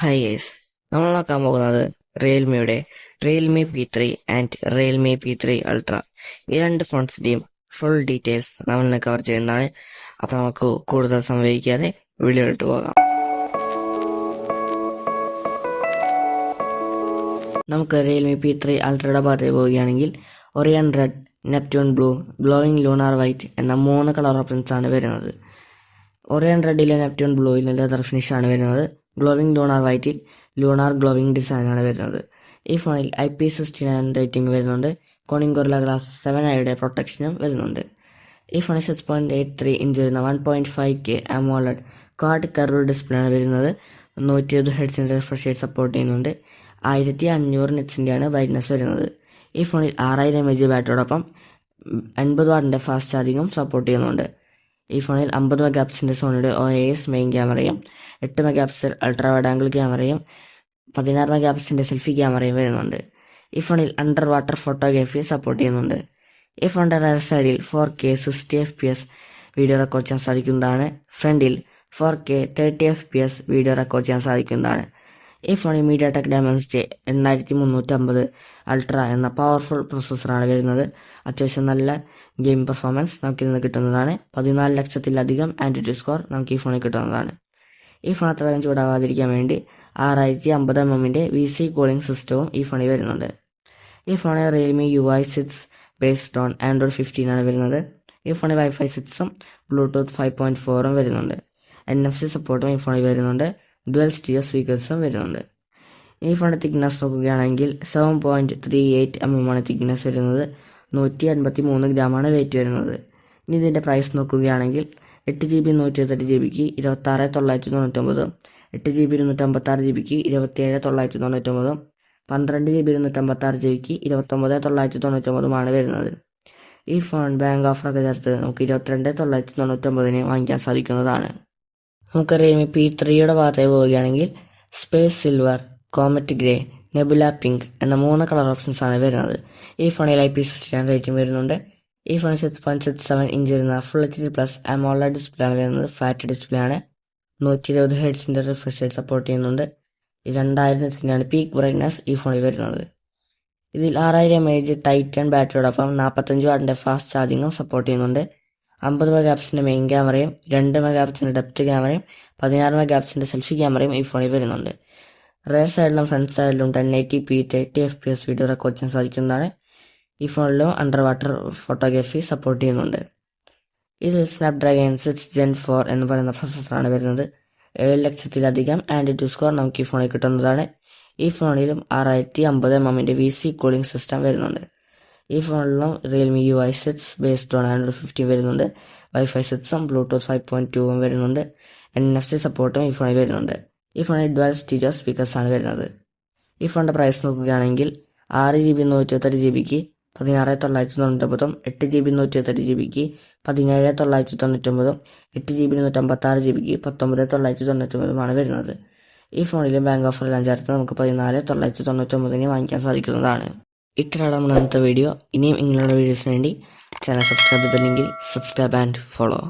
Hi S നമ്മൾ നോക്കാൻ പോകുന്നത് റിയൽമിയുടെ Realme P three and Realme P three ultra ഈ രണ്ട് ഫോൺസിന്റെയും ഫുൾ ഡീറ്റെയിൽസ് നമ്മൾ ഇന്ന് കവർ ചെയ്യുന്നതാണ്. അപ്പൊ നമുക്ക് കൂടുതൽ സംഭവിക്കാതെ വീഡിയോയിലോട്ട് പോകാം. നമുക്ക് റിയൽമി പി ത്രീ അൾട്രയുടെ ഭാഗത്തേക്ക് പോവുകയാണെങ്കിൽ Orion red Neptune blue glowing lunar white എന്ന മൂന്ന് കളർ ഓപ്ഷൻസ് ആണ് വരുന്നത്. ഒറിയൻ റെഡിലെ നെപ്റ്റ്യൂൺ ബ്ലൂയിൽ ലെതർ ഫിനിഷ് ആണ് വരുന്നത്. ഗ്ലോവിംഗ് ലൂണാർ വൈറ്റിൽ ലൂണാർ ഗ്ലോവിംഗ് ഡിസൈനാണ് വരുന്നത്. ഈ ഫോണിൽ I P sixty nine rating വരുന്നുണ്ട്. കോണിംഗ് ഗൊറില ഗ്ലാസ് സെവൻ ഐയുടെ പ്രൊട്ടക്ഷനും വരുന്നുണ്ട്. ഈ ഫോണിൽ six point eight three inch വരുന്ന one point five K AMOLED quad curve display ആണ് വരുന്നത്. നൂറ്റി ഇരുപത് ഹെഡ്സിന്റെ റിഫ്രഷ് റേറ്റ് സപ്പോർട്ട് ചെയ്യുന്നുണ്ട്. ആയിരത്തി അഞ്ഞൂറ് നെറ്റ്സിന്റെയാണ് ബ്രൈറ്റ്നസ് വരുന്നത്. ഈ ഫോണിൽ ആറായിരം എം എച്ച് ബാറ്ററിയോടൊപ്പം എൺപത് വാട്ടിന്റെ ഫാസ്റ്റ് ചാർജിങ്ങും സപ്പോർട്ട് ചെയ്യുന്നുണ്ട്. ഈ ഫോണിൽ അമ്പത് മെഗാ പിക്സലിന്റെ സോണിയുടെ ഒ എസ് മെയിൻ ക്യാമറയും എട്ട് mega pixel ultra wide angle ക്യാമറയും പതിനാറ് മെഗാ പിക്സലിന്റെ സെൽഫി ക്യാമറയും വരുന്നുണ്ട്. ഈ ഫോണിൽ അണ്ടർ വാട്ടർ ഫോട്ടോഗ്രാഫി സപ്പോർട്ട് ചെയ്യുന്നുണ്ട്. ഈ ഫോണിന്റെ റയർ സൈഡിൽ four K sixty F P S video record ചെയ്യാൻ സാധിക്കുന്നതാണ്. ഫ്രണ്ടിൽ four K thirty F P S video record ചെയ്യാൻ സാധിക്കുന്നതാണ്. ഈ ഫോണിൽ മീഡിയ ടെക് ഡയമൻസ്റ്റി എണ്ണായിരത്തി മുന്നൂറ്റമ്പത് അൾട്ര എന്ന പവർഫുൾ പ്രൊസസ്സറാണ് വരുന്നത്. അത്യാവശ്യം നല്ല ഗെയിം പെർഫോമൻസ് നമുക്ക് ഇന്ന് കിട്ടുന്നതാണ്. പതിനാല് ലക്ഷത്തിലധികം ആന്റിറ്റി സ്കോർ നമുക്ക് ഈ ഫോണിൽ കിട്ടുന്നതാണ്. ഈ ഫോൺ അത്രയും ചൂടാവാതിരിക്കാൻ വേണ്ടി ആറായിരത്തി അമ്പത് എം എമ്മിന്റെ വി സി കൂളിംഗ് സിസ്റ്റവും ഈ ഫോണിൽ വരുന്നുണ്ട്. ഈ ഫോണിൽ Realme U I six based on Android fifteen ആണ് വരുന്നത്. ഈ ഫോണിൽ വൈഫൈ സിക്സും ബ്ലൂടൂത്ത് ഫൈവ് പോയിന്റ് ഫോറും വരുന്നുണ്ട്. എൻ എഫ് സി സപ്പോർട്ടും ഈ ഫോണിൽ വരുന്നുണ്ട്. ഡുവൽ സ്റ്റിയർ സ്പീക്കേഴ്സും വരുന്നുണ്ട്. ഈ ഫോണിന്റെ തിക്നെസ് നോക്കുകയാണെങ്കിൽ seven point three eight M M ആണ് തിക്നെസ് വരുന്നത്. നൂറ്റി അൻപത്തി മൂന്ന് ഗ്രാമാണ് വെയിറ്റ് വരുന്നത്. ഇനി ഇതിന്റെ പ്രൈസ് നോക്കുകയാണെങ്കിൽ എട്ട് ജി ബി നൂറ്റി ഇരുപത്തെട്ട് ജി ബിക്ക് ഇരുപത്തി ആറ് തൊള്ളായിരത്തി തൊണ്ണൂറ്റൊമ്പതും എട്ട് ജി ബി ഇരുന്നൂറ്റമ്പത്താറ് ജി ബിക്ക് ഇരുപത്തിയേഴ് തൊള്ളായിരത്തി തൊണ്ണൂറ്റൊമ്പതും പന്ത്രണ്ട് ജി ബി ഇരുന്നൂറ്റമ്പത്താറ് ജി ബിക്ക് ഇരുപത്തൊമ്പത് തൊള്ളായിരത്തി തൊണ്ണൂറ്റൊമ്പതുമാണ് വരുന്നത്. ഈ ഫോൺ ബാങ്ക് ഓഫറൊക്കെ ചേർത്ത് നമുക്ക് ഇരുപത്തിരണ്ട് തൊള്ളായിരത്തി തൊണ്ണൂറ്റൊമ്പതിന് വാങ്ങിക്കാൻ സാധിക്കുന്നതാണ്. നമുക്ക് ഇപ്പോൾ പി ത്രീയുടെ ഭാഗത്തേക്ക് പോവുകയാണെങ്കിൽ space silver comet grey nebula pink എന്ന മൂന്ന് കളർ ഓപ്ഷൻസ് ആണ് വരുന്നത്. ഈ ഫോണിൽ I P sixty nine rating വരുന്നുണ്ട്. ഈ phone six point six seven inch വരുന്ന full H D plus AMOLED display ആണ് വരുന്നത്. ഫാറ്റ് ഡിസ്പ്ലേ ആണ്. നൂറ്റി ഇരുപത് ഹെഡ്സിന്റെ റിഫ്രഷ് റേറ്റ് സപ്പോർട്ട് ചെയ്യുന്നുണ്ട്. രണ്ടായിരം ഹെഡ്സിന്റെയാണ് പീക്ക് ബ്രൈറ്റ്നസ് ഈ ഫോണിൽ വരുന്നത്. ഇതിൽ ആറായിരം എം എച്ച് ടൈറ്റൺ ബാറ്ററിയോടൊപ്പം നാൽപ്പത്തഞ്ച് വാട്ടിന്റെ ഫാസ്റ്റ് ചാർജിങ്ങും സപ്പോർട്ട് ചെയ്യുന്നുണ്ട്. അമ്പത് മെഗാ ആപ്സിന്റെ മെയിൻ ക്യാമറയും രണ്ട് മെഗാ ആപ്സിന്റെ ഡെപ്റ്റ് ക്യാമറയും പതിനാറ് മെഗാ ആപ്സിന്റെ സെൽഫി ക്യാമറയും ഈ ഫോണിൽ വരുന്നുണ്ട്. റയർ സൈഡിലും ഫ്രണ്ട് സൈഡിലും ten eighty P thirty F P S video record ചെയ്യാൻ സാധിക്കുന്നതാണ്. ഈ ഫോണിലും അണ്ടർ വാട്ടർ ഫോട്ടോഗ്രാഫി സപ്പോർട്ട് ചെയ്യുന്നുണ്ട്. ഇതിൽ സ്നാപ്ഡ്രാഗൺ സിക്സ് ജെൻ ഫോർ എന്ന് പറയുന്ന പ്രൊസസ്സറാണ് വരുന്നത്. ഏഴ് ലക്ഷത്തിലധികം ആൻഡ് ടു സ്കോർ നമുക്ക് ഈ ഫോണിൽ കിട്ടുന്നതാണ്. ഈ ഫോണിലും ആറായിരത്തി അമ്പത് എം എമ്മിന്റെ വി സി കൂളിംഗ് സിസ്റ്റം വരുന്നുണ്ട്. ഈ ഫോണിലും Realme U I six based on Android fifteen വരുന്നുണ്ട്. വൈഫൈ സെറ്റ്സും ബ്ലൂടൂത്ത് ഫൈവ് പോയിന്റ് ടൂവും വരുന്നുണ്ട്. എൻ എഫ് സി സപ്പോർട്ടും ഈ ഫോണിൽ വരുന്നുണ്ട്. ഈ ഫോണിൽ ഡുവൽ സ്റ്റീരിയോ സ്പീക്കേഴ്സ് ആണ് വരുന്നത്. ഈ ഫോണിന്റെ പ്രൈസ് നോക്കുകയാണെങ്കിൽ ആറ് ജി ബി നൂറ്റി ഇരുപത്തെട്ട് ജി ബിക്ക് പതിനാറ് തൊള്ളായിരത്തി തൊണ്ണൂറ്റൊമ്പതും എട്ട് ജി ബി നൂറ്റി ഇരുപത്തെട്ട് ജി ബിക്ക് പതിനേഴ് തൊള്ളായിരത്തി തൊണ്ണൂറ്റൊമ്പതും എട്ട് ജി ബി നൂറ്റമ്പത്താറ് ജി ബിക്ക് പത്തൊമ്പത് തൊള്ളായിരത്തി തൊണ്ണൂറ്റൊമ്പതുമാണ് വരുന്നത്. ഈ ഫോണിലും ബാങ്ക് ഓഫറെല്ലാം ചേർത്ത് നമുക്ക് പതിനാല് തൊള്ളായിരത്തി തൊണ്ണൂറ്റൊമ്പതിന് വാങ്ങിക്കാൻ സാധിക്കുന്നതാണ്. ഇത്രയാണ് നമ്മുടെ അന്നത്തെ വീഡിയോ ഇനിയും ഇങ്ങനെയുള്ള വീഡിയോസിന് വേണ്ടി ചാനൽ സബ്സ്ക്രൈബ് ചെയ്തില്ലെങ്കിൽ സബ്സ്ക്രൈബ് ആൻഡ് ഫോളോ